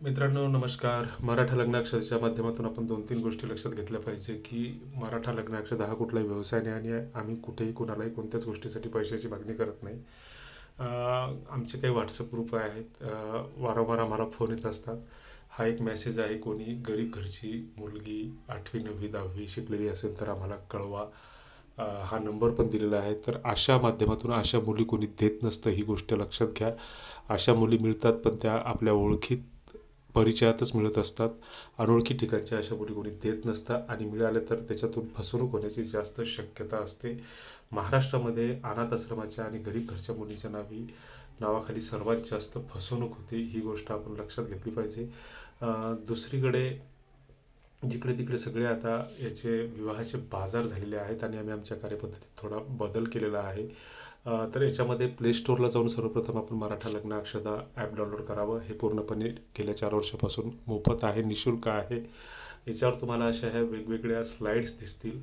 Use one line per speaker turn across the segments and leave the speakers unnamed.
मित्रांनो नमस्कार. मराठा लग्नाक्षरच्या माध्यमातून आपण दोन तीन गोष्टी लक्षात घेतल्या पाहिजे की मराठा लग्नाक्षर हा कुठलाही व्यवसाय नाही आणि आम्ही कुठेही कुणालाही कोणत्याच गोष्टीसाठी पैशाची मागणी करत नाही. आमचे काही व्हॉट्सअप ग्रुप आहेत. वारंवार आम्हाला फोन येत असतात. हा एक मेसेज आहे कोणी गरीब घरची मुलगी आठवी नववी दहावी शिकलेली असेल तर आम्हाला कळवा. हा नंबर पण दिलेला आहे. तर अशा माध्यमातून अशा मुली कोणी देत नसतं ही गोष्ट लक्षात घ्या. अशा मुली मिळतात पण त्या आपल्या ओळखीत परिचयातच मिळत असतात. अनोळखी ठिकाणच्या अशा कोणी कोणी देत नसतात आणि मिळाल्या तर त्याच्यातून फसवणूक होण्याची जास्त शक्यता असते. महाराष्ट्रामध्ये अनाथ आश्रमाच्या आणि गरीब घरच्या मुलींच्या नावी नावाखाली सर्वात जास्त फसवणूक होते ही गोष्ट आपण लक्षात घेतली पाहिजे. दुसरीकडे जिकडे तिकडे सगळे आता याचे विवाहाचे बाजार झालेले आहेत आणि आम्ही आमच्या कार्यपद्धतीत थोडा बदल केलेला आहे. तर याच्यामध्ये प्ले स्टोअरला जाऊन सर्वप्रथम आपण मराठा लग्न अक्षदा ॲप डाउनलोड करावं. हे पूर्णपणे गेल्या चार वर्षापासून मोफत आहे निशुल्क आहे. याच्यावर तुम्हाला अशा ह्या वेगवेगळ्या स्लाईड्स दिसतील.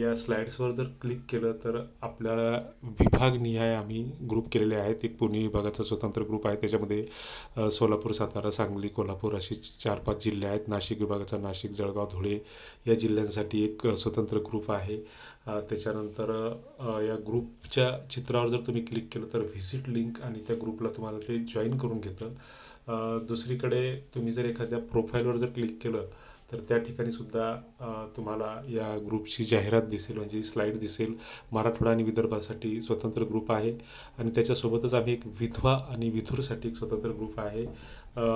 या स्लाईड्सवर जर क्लिक केलं तर आपल्याला विभागनिहाय आम्ही ग्रुप केलेले आहेत. एक पुणे विभागाचा स्वतंत्र ग्रुप आहे. त्याच्यामध्ये सोलापूर सातारा सांगली कोल्हापूर अशी चार पाच जिल्हे आहेत. नाशिक विभागाचा नाशिक जळगाव धुळे या जिल्ह्यांसाठी एक स्वतंत्र ग्रुप आहे. त्याच्यानंतर या ग्रुपच्या चित्रावर जर तुम्ही क्लिक केलं तर व्हिजिट लिंक आणि त्या ग्रुपला तुम्हाला ते जॉईन करून घेतं. दुसरीकडे तुम्ही जर एखाद्या प्रोफाईलवर जर क्लिक केलं तर त्या ठिकाणी सुद्धा तुम्हाला या ग्रुपची जाहिरात दिसेल म्हणजे स्लाईड दिसेल. मराठवाडा आणि विदर्भासाठी स्वतंत्र ग्रुप आहे आणि त्याच्यासोबतच आम्ही एक विधवा आणि विधूरसाठी एक स्वतंत्र ग्रुप आहे.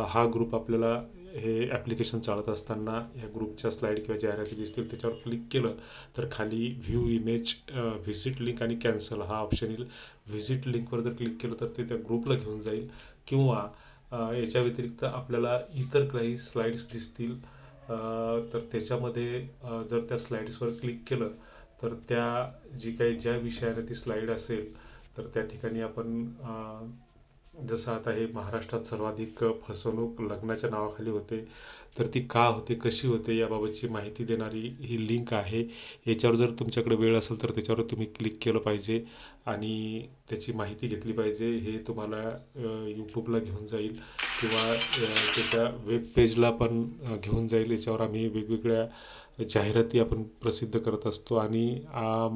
हा ग्रुप आपल्याला हे ॲप्लिकेशन चालत असताना या ग्रुपच्या स्लाईड किंवा जाहिराती दिसतील त्याच्यावर क्लिक केलं तर खाली व्ह्यू इमेज व्हिजिट लिंक आणि कॅन्सल हा ऑप्शन येईल. व्हिजिट लिंकवर जर क्लिक केलं तर ते त्या ग्रुपला घेऊन जाईल. किंवा याच्या व्यतिरिक्त आपल्याला इतर काही स्लाईड्स दिसतील तर त्याच्यामध्ये जर त्या स्लाईड्सवर क्लिक केलं तर त्या जी काही ज्या विषयाने ती स्लाईड असेल तर त्या ठिकाणी आपण जसं आता हे महाराष्ट्रात सर्वाधिक फसवणूक लग्नाच्या नावाखाली होते तर ती का होते कशी होते याबाबतची माहिती देणारी ही लिंक आहे. याच्यावर जर तुमच्याकडे वेळ असेल तर त्याच्यावर तुम्ही क्लिक केलं पाहिजे आणि त्याची माहिती घेतली पाहिजे. हे तुम्हाला यूट्यूबला घेऊन जाईल किंवा त्याच्या वेब पेजला पण घेऊन जाईल. याच्यावर आम्ही वेगवेगळ्या जाहिराती आपण प्रसिद्ध करत असतो आणि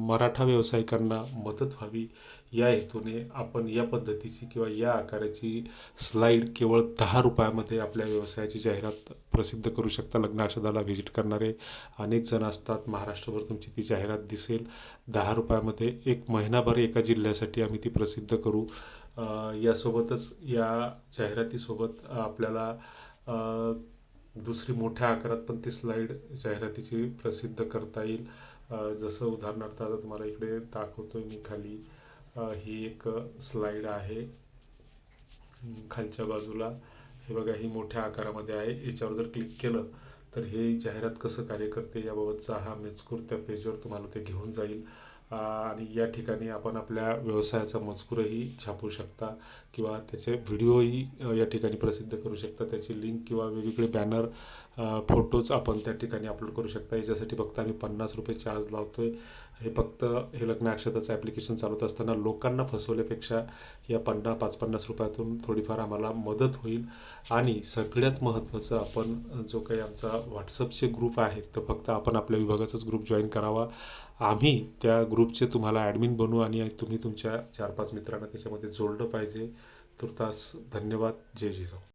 मराठा व्यावसायिकांना मदत व्हावी या हेतूने आपण या पद्धतीची किंवा या आकाराची स्लाईड केवळ दहा रुपयामध्ये आपल्या व्यवसायाची जाहिरात प्रसिद्ध करू शकता. लग्नाक्षदाला व्हिजिट करणारे अनेक जण असतात. महाराष्ट्रभर तुमची ती जाहिरात दिसेल. दहा रुपयामध्ये एक महिनाभर एका जिल्ह्यासाठी आम्ही ती प्रसिद्ध करू. यासोबतच या जाहिरातीसोबत आपल्याला दुसरी मोठ्या आकारात पण ती स्लाईड जाहिरातीची प्रसिद्ध करता येईल. जसं उदाहरणार्थ आता तुम्हाला इकडे दाखवतोय मी खाली. ही एक स्लाईड आहे. खालच्या बाजूला. हे बघा ही मोठ्या आकारामध्ये आहे. याच्यावर जर क्लिक केलं तर हे जाहिरात कसं कार्य करते याबाबतचा हा मेजकूर त्या पेजवर तुम्हाला ते घेऊन जाईल. आणि या ठिकाणी आपण आपल्या व्यवसायाचा मजकूरही छापू शकता किंवा त्याचे व्हिडिओही या ठिकाणी प्रसिद्ध करू शकता. त्याची लिंक किंवा वेगवेगळे बॅनर फोटोज आपण त्या ठिकाणी अपलोड करू शकता. याच्यासाठी फक्त आम्ही पन्नास रुपये चार्ज लावतो आहे हे फक्त हे लग्न अक्षताचं ॲप्लिकेशन चालवत असताना लोकांना फसवल्यापेक्षा या पन्नास पाच पन्नास रुपयातून थोडीफार आम्हाला मदत होईल. आणि सगळ्यात महत्त्वाचं आपण जो काही आमचा व्हॉट्सअपचे ग्रुप आहे तर फक्त आपण आपल्या विभागाचाच ग्रुप जॉईन करावा. आम्ही त्या ग्रुपचे तुम्हाला ॲडमिन बनवू आणि तुम्ही तुमच्या चार पाच मित्रांना त्याच्यामध्ये जोडलं पाहिजे. तुर्तास धन्यवाद. जय जिजाऊ.